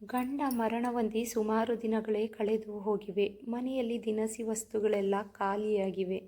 ಗಂಡ ಮರಣ ಹೊಂದಿ ಸುಮಾರು ದಿನಗಳೇ ಕಳೆದು ಹೋಗಿವೆ. ಮನೆಯಲ್ಲಿ ದಿನಸಿ ವಸ್ತುಗಳೆಲ್ಲ ಖಾಲಿಯಾಗಿವೆ.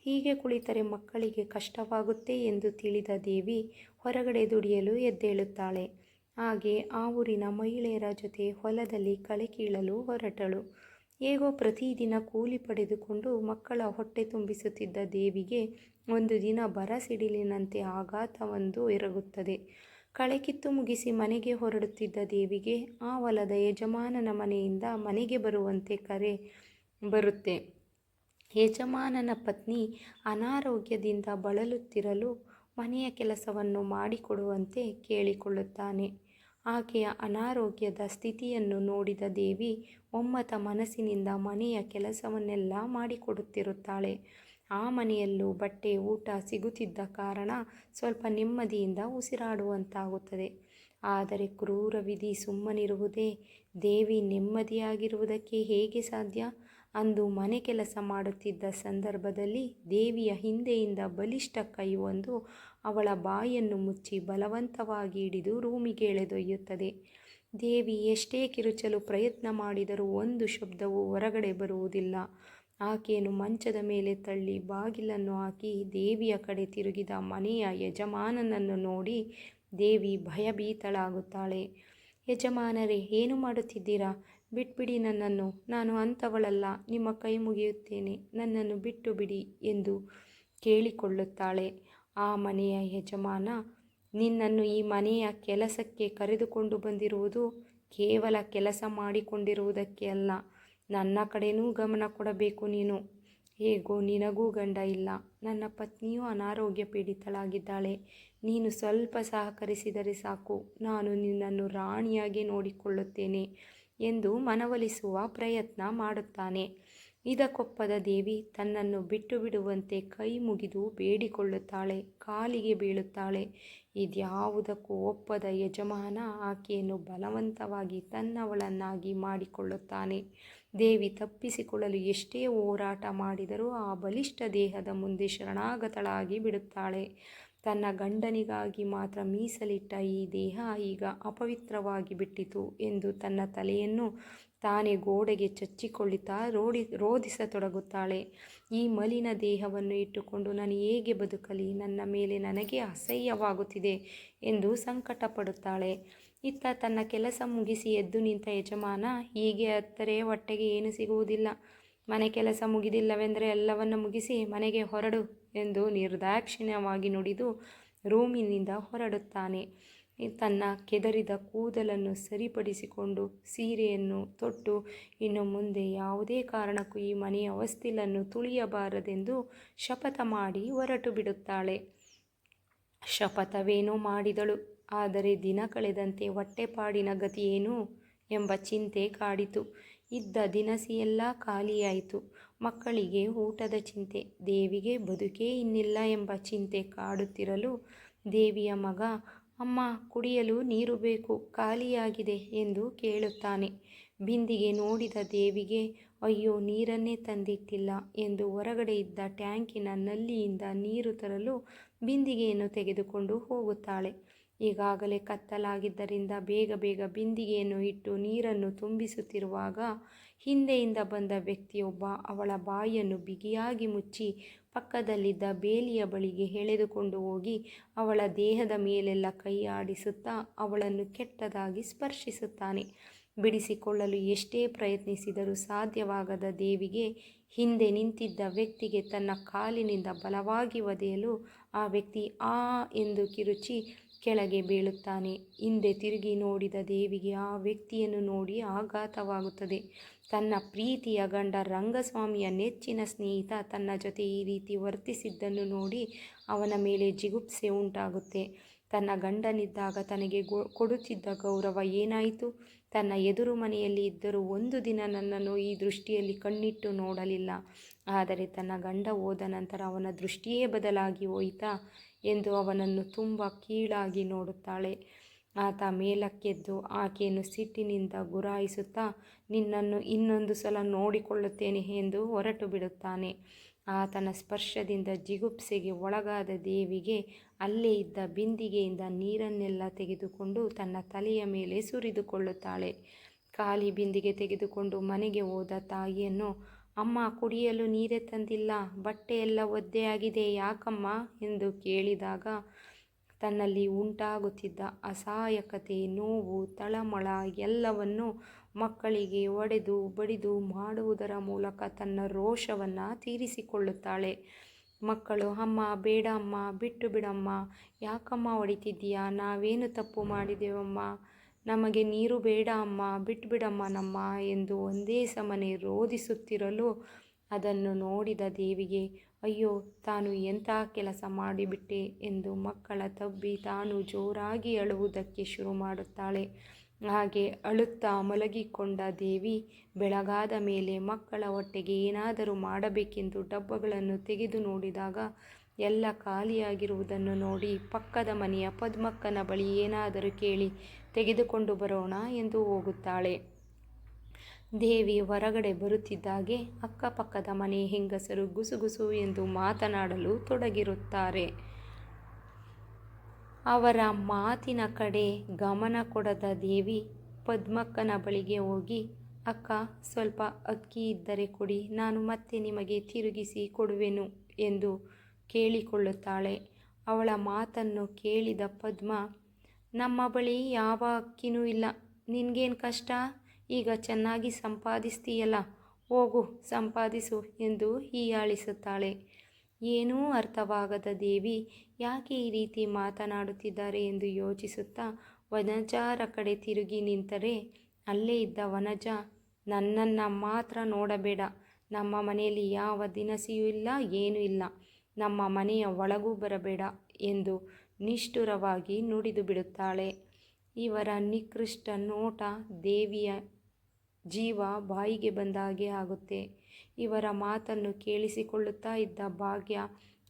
ಹೀಗೆ ಕುಳಿತರೆ ಮಕ್ಕಳಿಗೆ ಕಷ್ಟವಾಗುತ್ತೆ ಎಂದು ತಿಳಿದ ದೇವಿ ಹೊರಗಡೆ ದುಡಿಯಲು ಎದ್ದೇಳುತ್ತಾಳೆ. ಹಾಗೆ ಆ ಊರಿನ ಮಹಿಳೆಯರ ಜೊತೆ ಹೊಲದಲ್ಲಿ ಕಳೆ ಕೀಳಲು ಹೊರಟಳು. ಹೇಗೋ ಪ್ರತಿದಿನ ಕೂಲಿ ಪಡೆದುಕೊಂಡು ಮಕ್ಕಳ ಹೊಟ್ಟೆ ತುಂಬಿಸುತ್ತಿದ್ದ ದೇವಿಗೆ ಒಂದು ದಿನ ಬರ ಸಿಡಿಲಿನಂತೆ ಆಘಾತವೊಂದು ಎರಗುತ್ತದೆ. ಕಳೆ ಕಿತ್ತು ಮುಗಿಸಿ ಮನೆಗೆ ಹೊರಡುತ್ತಿದ್ದ ದೇವಿಗೆ, ಆ ಹೊಲದ ಯಜಮಾನನ ಮನೆಯಿಂದ ಮನೆಗೆ ಬರುವಂತೆ ಕರೆ ಬರುತ್ತೆ. ಯಜಮಾನನ ಪತ್ನಿ ಅನಾರೋಗ್ಯದಿಂದ ಬಳಲುತ್ತಿರಲು ಮನೆಯ ಕೆಲಸವನ್ನು ಮಾಡಿಕೊಡುವಂತೆ ಕೇಳಿಕೊಳ್ಳುತ್ತಾನೆ. ಆಕೆಯ ಅನಾರೋಗ್ಯದ ಸ್ಥಿತಿಯನ್ನು ನೋಡಿದ ದೇವಿ ಒಮ್ಮತ ಮನಸ್ಸಿನಿಂದ ಮನೆಯ ಕೆಲಸವನ್ನೆಲ್ಲ ಮಾಡಿಕೊಡುತ್ತಿರುತ್ತಾಳೆ. ಆ ಮನೆಯಲ್ಲೂ ಬಟ್ಟೆ ಊಟ ಸಿಗುತ್ತಿದ್ದ ಕಾರಣ ಸ್ವಲ್ಪ ನೆಮ್ಮದಿಯಿಂದ ಉಸಿರಾಡುವಂತಾಗುತ್ತದೆ. ಆದರೆ ಕ್ರೂರ ವಿಧಿ ಸುಮ್ಮನಿರುವುದೇ? ದೇವಿ ನೆಮ್ಮದಿಯಾಗಿರುವುದಕ್ಕೆ ಹೇಗೆ ಸಾಧ್ಯ? ಅಂದು ಮನೆ ಕೆಲಸ ಮಾಡುತ್ತಿದ್ದ ಸಂದರ್ಭದಲ್ಲಿ ದೇವಿಯ ಹಿಂದೆಯಿಂದ ಬಲಿಷ್ಠ ಕೈಯೊಂದು ಅವಳ ಬಾಯನ್ನು ಮುಚ್ಚಿ ಬಲವಂತವಾಗಿ ಹಿಡಿದು ರೂಮಿಗೆ ಎಳೆದೊಯ್ಯುತ್ತದೆ. ದೇವಿ ಎಷ್ಟೇ ಕಿರುಚಲು ಪ್ರಯತ್ನ ಮಾಡಿದರೂ ಒಂದು ಶಬ್ದವು ಹೊರಗಡೆ ಬರುವುದಿಲ್ಲ. ಆಕೆಯನ್ನು ಮಂಚದ ಮೇಲೆ ತಳ್ಳಿ ಬಾಗಿಲನ್ನು ಹಾಕಿ ದೇವಿಯ ಕಡೆ ತಿರುಗಿದ ಮನೆಯ ಯಜಮಾನನನ್ನು ನೋಡಿ ದೇವಿ ಭಯಭೀತಳಾಗುತ್ತಾಳೆ. ಯಜಮಾನರೇ, ಏನು ಮಾಡುತ್ತಿದ್ದೀರಾ? ಬಿಟ್ಬಿಡಿ ನನ್ನನ್ನು. ನಾನು ಅಂಥವಳಲ್ಲ. ನಿಮ್ಮ ಕೈ ಮುಗಿಯುತ್ತೇನೆ. ನನ್ನನ್ನು ಬಿಟ್ಟು ಬಿಡಿ ಎಂದು ಕೇಳಿಕೊಳ್ಳುತ್ತಾಳೆ. ಆ ಮನೆಯ ಯಜಮಾನ, ನಿನ್ನನ್ನು ಈ ಮನೆಯ ಕೆಲಸಕ್ಕೆ ಕರೆದುಕೊಂಡು ಬಂದಿರುವುದು ಕೇವಲ ಕೆಲಸ ಮಾಡಿಕೊಂಡಿರುವುದಕ್ಕೆ ಅಲ್ಲ. ನನ್ನ ಕಡೆನೂ ಗಮನ ಕೊಡಬೇಕು ನೀನು. ಹೇಗೋ ನಿನಗೂ ಗಂಡ ಇಲ್ಲ. ನನ್ನ ಪತ್ನಿಯೂ ಅನಾರೋಗ್ಯ ಪೀಡಿತಳಾಗಿದ್ದಾಳೆ. ನೀನು ಸ್ವಲ್ಪ ಸಹಕರಿಸಿದರೆ ಸಾಕು. ನಾನು ನಿನ್ನನ್ನು ರಾಣಿಯಾಗಿ ನೋಡಿಕೊಳ್ಳುತ್ತೇನೆ ಎಂದು ಮನವೊಲಿಸುವ ಪ್ರಯತ್ನ ಮಾಡುತ್ತಾನೆ. ಇದಕ್ಕೊಪ್ಪದ ದೇವಿ ತನ್ನನ್ನು ಬಿಟ್ಟು ಬಿಡುವಂತೆ ಕೈ ಮುಗಿದು ಬೇಡಿಕೊಳ್ಳುತ್ತಾಳೆ. ಕಾಲಿಗೆ ಬೀಳುತ್ತಾಳೆ. ಇದ್ಯಾವುದಕ್ಕೂ ಒಪ್ಪದ ಯಜಮಾನ ಆಕೆಯನ್ನು ಬಲವಂತವಾಗಿ ತನ್ನವಳನ್ನಾಗಿ ಮಾಡಿಕೊಳ್ಳುತ್ತಾನೆ. ದೇವಿ ತಪ್ಪಿಸಿಕೊಳ್ಳಲು ಎಷ್ಟೇ ಹೋರಾಟ ಮಾಡಿದರೂ ಆ ಬಲಿಷ್ಠ ದೇಹದ ಮುಂದೆ ಶರಣಾಗತಳಾಗಿ ಬಿಡುತ್ತಾಳೆ. ತನ್ನ ಗಂಡನಿಗಾಗಿ ಮಾತ್ರ ಮೀಸಲಿಟ್ಟ ಈ ದೇಹ ಈಗ ಅಪವಿತ್ರವಾಗಿ ಬಿಟ್ಟಿತು ಎಂದು ತನ್ನ ತಲೆಯನ್ನು ತಾನೇ ಗೋಡೆಗೆ ಚಚ್ಚಿಕೊಳ್ಳುತ್ತಾ ರೋದಿಸತೊಡಗುತ್ತಾಳೆ. ಈ ಮಲಿನ ದೇಹವನ್ನು ಇಟ್ಟುಕೊಂಡು ನಾನು ಹೇಗೆ ಬದುಕಲಿ? ನನ್ನ ಮೇಲೆ ನನಗೆ ಅಸಹ್ಯವಾಗುತ್ತಿದೆ ಎಂದು ಸಂಕಟಪಡುತ್ತಾಳೆ. ಇತ್ತ ತನ್ನ ಕೆಲಸ ಮುಗಿಸಿ ಎದ್ದು ನಿಂತ ಯಜಮಾನ, ಹೀಗೆ ಹತ್ತರೆ ಹೊಟ್ಟೆಗೆ ಏನು ಸಿಗುವುದಿಲ್ಲ. ಮನೆ ಕೆಲಸ ಮುಗಿದಿಲ್ಲವೆಂದರೆ ಎಲ್ಲವನ್ನು ಮುಗಿಸಿ ಮನೆಗೆ ಹೊರಡು ಎಂದು ನಿರ್ದಾಕ್ಷಿಣ್ಯವಾಗಿ ನುಡಿದು ರೂಮಿನಿಂದ ಹೊರಡುತ್ತಾನೆ. ತನ್ನ ಕೆದರಿದ ಕೂದಲನ್ನು ಸರಿಪಡಿಸಿಕೊಂಡು ಸೀರೆಯನ್ನು ತೊಟ್ಟು, ಇನ್ನು ಮುಂದೆ ಯಾವುದೇ ಕಾರಣಕ್ಕೂ ಈ ಮನೆಯ ಹೊಸ್ತಿಲನ್ನು ತುಳಿಯಬಾರದೆಂದು ಶಪಥ ಮಾಡಿ ಹೊರಟು ಬಿಡುತ್ತಾಳೆ ಶಪಥವೇನೋ ಮಾಡಿದಳು. ಆದರೆ ದಿನ ಕಳೆದಂತೆ ಹೊಟ್ಟೆಪಾಡಿನ ಗತಿಯೇನು ಎಂಬ ಚಿಂತೆ ಕಾಡಿತು. ಇದ್ದ ದಿನಸಿಯೆಲ್ಲ ಖಾಲಿಯಾಯಿತು. ಮಕ್ಕಳಿಗೆ ಊಟದ ಚಿಂತೆ. ದೇವಿಗೆ ಬದುಕೇ ಇನ್ನಿಲ್ಲ ಎಂಬ ಚಿಂತೆ ಕಾಡುತ್ತಿರಲು ದೇವಿಯ ಮಗ ಅಮ್ಮ, ಕುಡಿಯಲು ನೀರು ಬೇಕು. ಖಾಲಿಯಾಗಿದೆ ಎಂದು ಕೇಳುತ್ತಾನೆ. ಬಿಂದಿಗೆ ನೋಡಿದ ದೇವಿಗೆ, ಅಯ್ಯೋ, ನೀರನ್ನೇ ತಂದಿಟ್ಟಿಲ್ಲ ಎಂದು ಹೊರಗಡೆ ಇದ್ದ ಟ್ಯಾಂಕಿನ ನಲ್ಲಿಯಿಂದ ನೀರು ತರಲು ಬಿಂದಿಗೆಯನ್ನು ತೆಗೆದುಕೊಂಡು ಹೋಗುತ್ತಾಳೆ. ಈಗಾಗಲೇ ಕತ್ತಲಾಗಿದ್ದರಿಂದ ಬೇಗ ಬೇಗ ಬಿಂದಿಗೆಯನ್ನು ಇಟ್ಟು ನೀರನ್ನು ತುಂಬಿಸುತ್ತಿರುವಾಗ ಹಿಂದೆಯಿಂದ ಬಂದ ವ್ಯಕ್ತಿಯೊಬ್ಬ ಅವಳ ಬಾಯನ್ನು ಬಿಗಿಯಾಗಿ ಮುಚ್ಚಿ ಪಕ್ಕದಲ್ಲಿದ್ದ ಬೇಲಿಯ ಬಳಿಗೆ ಎಳೆದುಕೊಂಡು ಹೋಗಿ ಅವಳ ದೇಹದ ಮೇಲೆಲ್ಲ ಕೈ ಆಡಿಸುತ್ತಾ ಅವಳನ್ನು ಕೆಟ್ಟದಾಗಿ ಸ್ಪರ್ಶಿಸುತ್ತಾನೆ. ಬಿಡಿಸಿಕೊಳ್ಳಲು ಎಷ್ಟೇ ಪ್ರಯತ್ನಿಸಿದರೂ ಸಾಧ್ಯವಾಗದ ದೇವಿಗೆ ಹಿಂದೆ ನಿಂತಿದ್ದ ವ್ಯಕ್ತಿಗೆ ತನ್ನ ಕಾಲಿನಿಂದ ಬಲವಾಗಿ ಒದೆಯಲು ಆ ವ್ಯಕ್ತಿ ಆ ಎಂದು ಕಿರುಚಿ ಕೆಳಗೆ ಬೀಳುತ್ತಾನೆ. ಹಿಂದೆ ತಿರುಗಿ ನೋಡಿದ ದೇವಿಗೆ ಆ ವ್ಯಕ್ತಿಯನ್ನು ನೋಡಿ ಆಘಾತವಾಗುತ್ತದೆ. ತನ್ನ ಪ್ರೀತಿಯ ಗಂಡ ರಂಗಸ್ವಾಮಿಯ ನೆಚ್ಚಿನ ಸ್ನೇಹಿತ ತನ್ನ ಜೊತೆ ಈ ರೀತಿ ವರ್ತಿಸಿದ್ದನ್ನು ನೋಡಿ ಅವನ ಮೇಲೆ ಜಿಗುಪ್ಸೆ ಉಂಟಾಗುತ್ತೆ. ತನ್ನ ಗಂಡನಿದ್ದಾಗ ತನಗೆ ಕೊಡುತ್ತಿದ್ದ ಗೌರವ ಏನಾಯಿತು? ತನ್ನ ಎದುರು ಮನೆಯಲ್ಲಿ ಇದ್ದರೂ ಒಂದು ದಿನ ನನ್ನನ್ನು ಈ ದೃಷ್ಟಿಯಲ್ಲಿ ಕಣ್ಣಿಟ್ಟು ನೋಡಲಿಲ್ಲ. ಆದರೆ ತನ್ನ ಗಂಡ ಹೋದ ನಂತರ ಅವನ ದೃಷ್ಟಿಯೇ ಬದಲಾಗಿ ಹೋಯಿತಾ ಎಂದು ಅವನನ್ನು ತುಂಬ ಕೀಳಾಗಿ ನೋಡುತ್ತಾಳೆ. ಆತ ಮೇಲಕ್ಕೆದ್ದು ಆಕೆಯನ್ನು ಸಿಟ್ಟಿನಿಂದ ಗುರಾಯಿಸುತ್ತಾ, ನಿನ್ನನ್ನು ಇನ್ನೊಂದು ಸಲ ನೋಡಿಕೊಳ್ಳುತ್ತೇನೆ ಎಂದು ಹೊರಟು ಬಿಡುತ್ತಾನೆ ಆತನ ಸ್ಪರ್ಶದಿಂದ ಜಿಗುಪ್ಸೆಗೆ ಒಳಗಾದ ದೇವಿಗೆ ಅಲ್ಲೇ ಇದ್ದ ಬಿಂದಿಗೆಯಿಂದ ನೀರನ್ನೆಲ್ಲ ತೆಗೆದುಕೊಂಡು ತನ್ನ ತಲೆಯ ಮೇಲೆ ಸುರಿದುಕೊಳ್ಳುತ್ತಾಳೆ ಖಾಲಿ ಬಿಂದಿಗೆ ತೆಗೆದುಕೊಂಡು ಮನೆಗೆ ಹೋದ ತಾಯಿಯನ್ನು ಅಮ್ಮ ಕುಡಿಯಲು ನೀರೇ ತಂದಿಲ್ಲ ಬಟ್ಟೆಯೆಲ್ಲ ಒದ್ದೆಯಾಗಿದೆ ಯಾಕಮ್ಮ? ಎಂದು ಕೇಳಿದಾಗ ತನ್ನಲ್ಲಿ ಉಂಟಾಗುತ್ತಿದ್ದ ಅಸಹಾಯಕತೆ, ನೋವು, ತಳಮಳ ಎಲ್ಲವನ್ನು ಮಕ್ಕಳಿಗೆ ಒಡೆದು ಬಡಿದು ಮಾಡುವುದರ ಮೂಲಕ ತನ್ನ ರೋಷವನ್ನು ತೀರಿಸಿಕೊಳ್ಳುತ್ತಾಳೆ. ಮಕ್ಕಳು, ಅಮ್ಮ ಬೇಡ ಅಮ್ಮ ಬಿಟ್ಟು ಬಿಡಮ್ಮ, ಯಾಕಮ್ಮ ಹೊಡಿತಿದ್ದೀಯಾ? ನಾವೇನು ತಪ್ಪು ಮಾಡಿದೆವಮ್ಮ? ನಮಗೆ ನೀರು ಬೇಡ ಅಮ್ಮ, ಬಿಟ್ಬಿಡಮ್ಮ ನಮ್ಮ ಎಂದು ಒಂದೇ ಸಮನೆ ರೋಧಿಸುತ್ತಿರಲು ಅದನ್ನು ನೋಡಿದ ದೇವಿಗೆ, ಅಯ್ಯೋ, ತಾನು ಎಂಥ ಕೆಲಸ ಮಾಡಿಬಿಟ್ಟೆ ಎಂದು ಮಕ್ಕಳ ತಬ್ಬಿ ತಾನು ಜೋರಾಗಿ ಅಳುವುದಕ್ಕೆ ಶುರು ಮಾಡುತ್ತಾಳೆ. ಹಾಗೆ ಅಳುತ್ತಾ ಮಲಗಿಕೊಂಡ ದೇವಿ ಬೆಳಗಾದ ಮೇಲೆ ಮಕ್ಕಳ ಹೊಟ್ಟೆಗೆ ಏನಾದರೂ ಮಾಡಬೇಕೆಂದು ಡಬ್ಬಗಳನ್ನು ತೆಗೆದು ನೋಡಿದಾಗ ಎಲ್ಲ ಖಾಲಿಯಾಗಿರುವುದನ್ನು ನೋಡಿ ಪಕ್ಕದ ಮನೆಯ ಪದ್ಮಕ್ಕನ ಬಳಿ ಏನಾದರೂ ಕೇಳಿ ತೆಗೆದುಕೊಂಡು ಬರೋಣ ಎಂದು ಹೋಗುತ್ತಾಳೆ. ದೇವಿ ಹೊರಗಡೆ ಬರುತ್ತಿದ್ದಾಗೆ ಅಕ್ಕಪಕ್ಕದ ಮನೆ ಹೆಂಗಸರು ಗುಸುಗುಸು ಎಂದು ಮಾತನಾಡಲು ತೊಡಗಿರುತ್ತಾರೆ. ಅವರ ಮಾತಿನ ಕಡೆ ಗಮನ ಕೊಡದ ದೇವಿ ಪದ್ಮಕ್ಕನ ಬಳಿಗೆ ಹೋಗಿ, ಅಕ್ಕ, ಸ್ವಲ್ಪ ಅಕ್ಕಿ ಇದ್ದರೆ ಕೊಡಿ, ನಾನು ಮತ್ತೆ ನಿಮಗೆ ತಿರುಗಿಸಿ ಕೊಡುವೆನು ಎಂದು ಕೇಳಿಕೊಳ್ಳುತ್ತಾಳೆ. ಅವಳ ಮಾತನ್ನು ಕೇಳಿದ ಪದ್ಮ ನಮ್ಮ ಬಳಿ ಯಾವ ಅಕ್ಕಿನೂ ಇಲ್ಲ. ನಿನಗೇನು ಕಷ್ಟ? ಈಗ ಚೆನ್ನಾಗಿ ಸಂಪಾದಿಸ್ತೀಯಲ್ಲ. ಹೋಗು, ಸಂಪಾದಿಸು ಎಂದು ಹೀಯಾಳಿಸುತ್ತಾಳೆ. ಏನೂ ಅರ್ಥವಾಗದ ದೇವಿ, ಯಾಕೆ ಈ ರೀತಿ ಮಾತನಾಡುತ್ತಿದ್ದಾರೆ ಎಂದು ಯೋಚಿಸುತ್ತಾ ವನಜಾರ ಕಡೆ ತಿರುಗಿ ನಿಂತರೆ, ಅಲ್ಲೇ ಇದ್ದ ವನಜ, ನನ್ನನ್ನು ಮಾತ್ರ ನೋಡಬೇಡ. ನಮ್ಮ ಮನೆಯಲ್ಲಿ ಯಾವ ದಿನಸಿಯೂ ಇಲ್ಲ, ಏನೂ ಇಲ್ಲ. ನಮ್ಮ ಮನೆಯ ಒಳಗೂ ಬರಬೇಡ ಎಂದು ನಿಷ್ಠುರವಾಗಿ ನುಡಿದು ಬಿಡುತ್ತಾಳೆ. ಇವರ ನಿಕೃಷ್ಟ ನೋಟ ದೇವಿಯ ಜೀವ ಬಾಯಿಗೆ ಬಂದಾಗೆ ಆಗುತ್ತೆ. ಇವರ ಮಾತನ್ನು ಕೇಳಿಸಿಕೊಳ್ಳುತ್ತಾ ಇದ್ದ ಭಾಗ್ಯ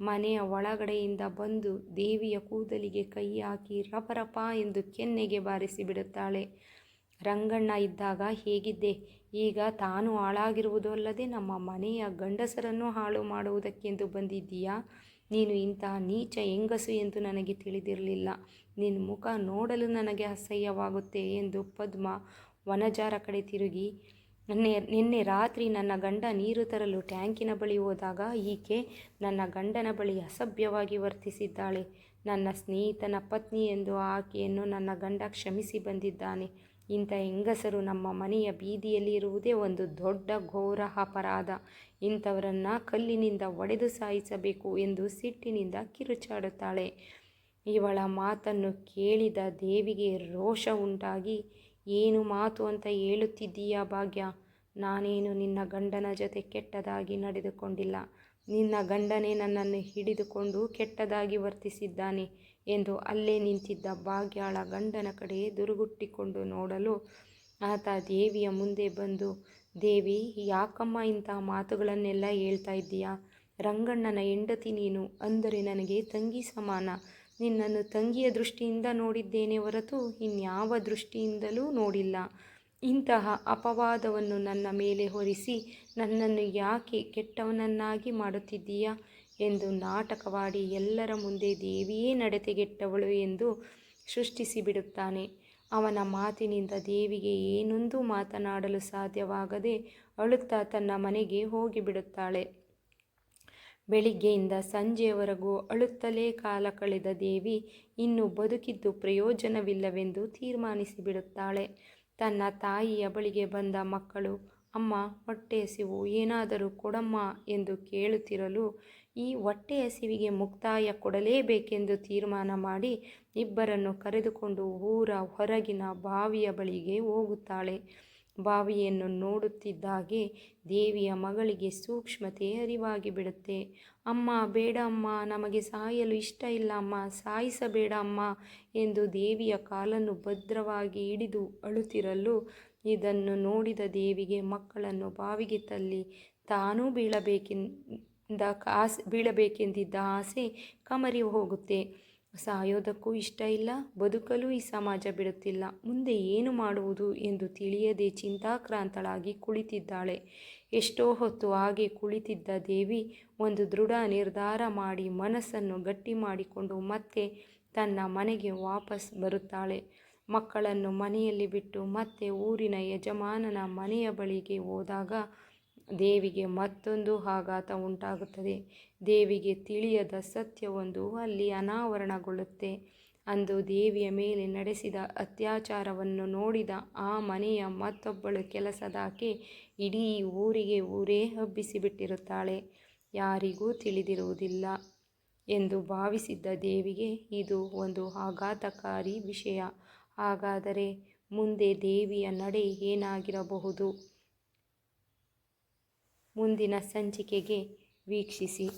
ಮನೆಯ ಒಳಗಡೆಯಿಂದ ಬಂದು ದೇವಿಯ ಕೂದಲಿಗೆ ಕೈ ಹಾಕಿ ರಪರಪ ಎಂದು ಕೆನ್ನೆಗೆ ಬಾರಿಸಿ ಬಿಡುತ್ತಾಳೆ. ರಂಗಣ್ಣ ಇದ್ದಾಗ, ಹೇಗಿದ್ದೆ? ಈಗ ತಾನು ಹಾಳಾಗಿರುವುದಲ್ಲದೆ ನಮ್ಮ ಮನೆಯ ಗಂಡಸರನ್ನು ಹಾಳು ಮಾಡುವುದಕ್ಕೆಂದು ಬಂದಿದ್ದೀಯಾ? ನೀನು ಇಂತಹ ನೀಚ ಹೆಂಗಸು ಎಂದು ನನಗೆ ತಿಳಿದಿರಲಿಲ್ಲ. ನಿನ್ನ ಮುಖ ನೋಡಲು ನನಗೆ ಅಸಹ್ಯವಾಗುತ್ತೆ ಎಂದು ಪದ್ಮ ವನಜಾರ ಕಡೆ ತಿರುಗಿ. ನಿನ್ನೆ ನಿನ್ನೆ ರಾತ್ರಿ ನನ್ನ ಗಂಡ ನೀರು ತರಲು ಟ್ಯಾಂಕಿನ ಬಳಿ ಹೋದಾಗ ಈಕೆ ನನ್ನ ಗಂಡನ ಬಳಿ ಅಸಭ್ಯವಾಗಿ ವರ್ತಿಸಿದ್ದಾಳೆ. ನನ್ನ ಸ್ನೇಹಿತನ ಪತ್ನಿ ಎಂದು ಆಕೆಯನ್ನು ನನ್ನ ಗಂಡ ಕ್ಷಮಿಸಿ ಬಂದಿದ್ದಾನೆ. ಇಂಥ ಹೆಂಗಸರು ನಮ್ಮ ಮನೆಯ ಬೀದಿಯಲ್ಲಿ ಇರುವುದೇ ಒಂದು ದೊಡ್ಡ ಘೋರ ಅಪರಾಧ ಇಂಥವರನ್ನು ಕಲ್ಲಿನಿಂದ ಒಡೆದು ಸಾಯಿಸಬೇಕು ಎಂದು ಸಿಟ್ಟಿನಿಂದ ಕಿರುಚಾಡುತ್ತಾಳೆ. ಇವಳ ಮಾತನ್ನು ಕೇಳಿದ ದೇವಿಗೆ ರೋಷ ಉಂಟಾಗಿ, ಏನು ಮಾತು ಅಂತ ಹೇಳುತ್ತಿದ್ದೀಯಾ ಭಾಗ್ಯ? ನಾನೇನು ನಿನ್ನ ಗಂಡನ ಜೊತೆ ಕೆಟ್ಟದಾಗಿ ನಡೆದುಕೊಂಡಿಲ್ಲ. ನಿನ್ನ ಗಂಡನೇ ನನ್ನನ್ನು ಹಿಡಿದುಕೊಂಡು ಕೆಟ್ಟದಾಗಿ ವರ್ತಿಸಿದ್ದಾನೆ. ಎಂದು ಅಲ್ಲೇ ನಿಂತಿದ್ದ ಭಾಗ್ಯಾಳ ಗಂಡನ ಕಡೆ ದುರುಗುಟ್ಟಿಕೊಂಡು ನೋಡಲು ಆತ ದೇವಿಯ ಮುಂದೆ ಬಂದು, ದೇವಿ, ಯಾಕಮ್ಮ ಇಂತಹ ಮಾತುಗಳನ್ನೆಲ್ಲ ಹೇಳ್ತಾ ಇದ್ದೀಯಾ? ರಂಗಣ್ಣನ ಹೆಂಡತಿ ನೀನು, ಅಂದರೆ ನನಗೆ ತಂಗಿ ಸಮಾನ. ನಿನ್ನನ್ನು ತಂಗಿಯ ದೃಷ್ಟಿಯಿಂದ ನೋಡಿದ್ದೇನೆ ಹೊರತು ಇನ್ಯಾವ ದೃಷ್ಟಿಯಿಂದಲೂ ನೋಡಿಲ್ಲ. ಇಂತಹ ಅಪವಾದವನ್ನು ನನ್ನ ಮೇಲೆ ಹೊರಿಸಿ ನನ್ನನ್ನು ಯಾಕೆ ಕೆಟ್ಟವನನ್ನಾಗಿ ಮಾಡುತ್ತಿದ್ದೀಯಾ? ಎಂದು ನಾಟಕವಾಡಿ ಎಲ್ಲರ ಮುಂದೆ ದೇವಿಯೇ ನಡತೆಗೆಟ್ಟವಳು ಎಂದು ಸೃಷ್ಟಿಸಿಬಿಡುತ್ತಾನೆ. ಅವನ ಮಾತಿನಿಂದ ದೇವಿಗೆ ಏನೊಂದು ಮಾತನಾಡಲು ಸಾಧ್ಯವಾಗದೆ ಅಳುತ್ತಾ ತನ್ನ ಮನೆಗೆ ಹೋಗಿಬಿಡುತ್ತಾಳೆ. ಬೆಳಿಗ್ಗೆಯಿಂದ ಸಂಜೆಯವರೆಗೂ ಅಳುತ್ತಲೇ ಕಾಲ ಕಳೆದ ದೇವಿ ಇನ್ನು ಬದುಕಿದ್ದು ಪ್ರಯೋಜನವಿಲ್ಲವೆಂದು ತೀರ್ಮಾನಿಸಿಬಿಡುತ್ತಾಳೆ. ತನ್ನ ತಾಯಿಯ ಬಳಿಗೆ ಬಂದ ಮಕ್ಕಳು ಅಮ್ಮ, ಹೊಟ್ಟೆ ಹಸಿವು ಏನಾದರೂ ಕೊಡಮ್ಮ ಎಂದು ಕೇಳುತ್ತಿರಲು ಈ ಹೊಟ್ಟೆ ಹಸಿವಿಗೆ ಮುಕ್ತಾಯ ಕೊಡಲೇಬೇಕೆಂದು ತೀರ್ಮಾನ ಮಾಡಿ ಇಬ್ಬರನ್ನು ಕರೆದುಕೊಂಡು ಊರ ಹೊರಗಿನ ಬಾವಿಯ ಬಳಿಗೆ ಹೋಗುತ್ತಾಳೆ. ಬಾವಿಯನ್ನು ನೋಡುತ್ತಿದ್ದಾಗೆ ದೇವಿಯ ಮಗಳಿಗೆ ಸೂಕ್ಷ್ಮತೆ ಅರಿವಾಗಿ ಬಿಡುತ್ತೆ. ಅಮ್ಮ ಬೇಡ ಅಮ್ಮ ನಮಗೆ ಸಾಯಲು ಇಷ್ಟ ಇಲ್ಲ ಅಮ್ಮ, ಸಾಯಿಸಬೇಡ ಅಮ್ಮ ಎಂದು ದೇವಿಯ ಕಾಲನ್ನು ಭದ್ರವಾಗಿ ಹಿಡಿದು ಅಳುತ್ತಿರಲು ಇದನ್ನು ನೋಡಿದ ದೇವಿಗೆ ಮಕ್ಕಳನ್ನು ಬಾವಿಗೆ ತಳ್ಳಿ, ತಾನೂ ಬೀಳಬೇಕೆಂದ ಆಸೆ ಬೀಳಬೇಕೆಂದಿದ್ದ ಆಸೆ ಕಮರಿ ಹೋಗುತ್ತೆ. ಸಾಯೋದಕ್ಕೂ ಇಷ್ಟ ಇಲ್ಲ, ಬದುಕಲು ಈ ಸಮಾಜ ಬಿಡುತ್ತಿಲ್ಲ. ಮುಂದೆ ಏನು ಮಾಡುವುದು ಎಂದು ತಿಳಿಯದೆ ಚಿಂತಾಕ್ರಾಂತಳಾಗಿ ಕುಳಿತಿದ್ದಾಳೆ. ಎಷ್ಟೋ ಹೊತ್ತು ಹಾಗೆ ಕುಳಿತಿದ್ದ ದೇವಿ ಒಂದು ದೃಢ ನಿರ್ಧಾರ ಮಾಡಿ ಮನಸ್ಸನ್ನು ಗಟ್ಟಿ ಮಾಡಿಕೊಂಡು ಮತ್ತೆ ತನ್ನ ಮನೆಗೆ ವಾಪಸ್ ಬರುತ್ತಾಳೆ. ಮಕ್ಕಳನ್ನು ಮನೆಯಲ್ಲಿ ಬಿಟ್ಟು ಮತ್ತೆ ಊರಿನ ಯಜಮಾನನ ಮನೆಯ ಬಳಿಗೆ ಹೋದಾಗ ದೇವಿಗೆ ಮತ್ತೊಂದು ಆಘಾತ ಉಂಟಾಗುತ್ತದೆ. ದೇವಿಗೆ ತಿಳಿಯದ ಸತ್ಯವೊಂದು ಅಲ್ಲಿ ಅನಾವರಣಗೊಳ್ಳುತ್ತೆ. ಅಂದು ದೇವಿಯ ಮೇಲೆ ನಡೆಸಿದ ಅತ್ಯಾಚಾರವನ್ನು ನೋಡಿದ ಆ ಮನೆಯ ಮತ್ತೊಬ್ಬಳು ಕೆಲಸದಾಕೆ ಇಡೀ ಊರಿಗೆ ಊರೇ ಹಬ್ಬಿಸಿಬಿಟ್ಟಿರುತ್ತಾಳೆ. ಯಾರಿಗೂ ತಿಳಿದಿರುವುದಿಲ್ಲ ಎಂದು ಭಾವಿಸಿದ್ದ ದೇವಿಗೆ ಇದು ಒಂದು ಆಘಾತಕಾರಿ ವಿಷಯ. ಹಾಗಾದರೆ ಮುಂದೆ ದೇವಿಯ ನಡೆ ಏನಾಗಿರಬಹುದು? ಮುಂದಿನ ಸಂಚಿಕೆಗೆ ವೀಕ್ಷಿಸಿ.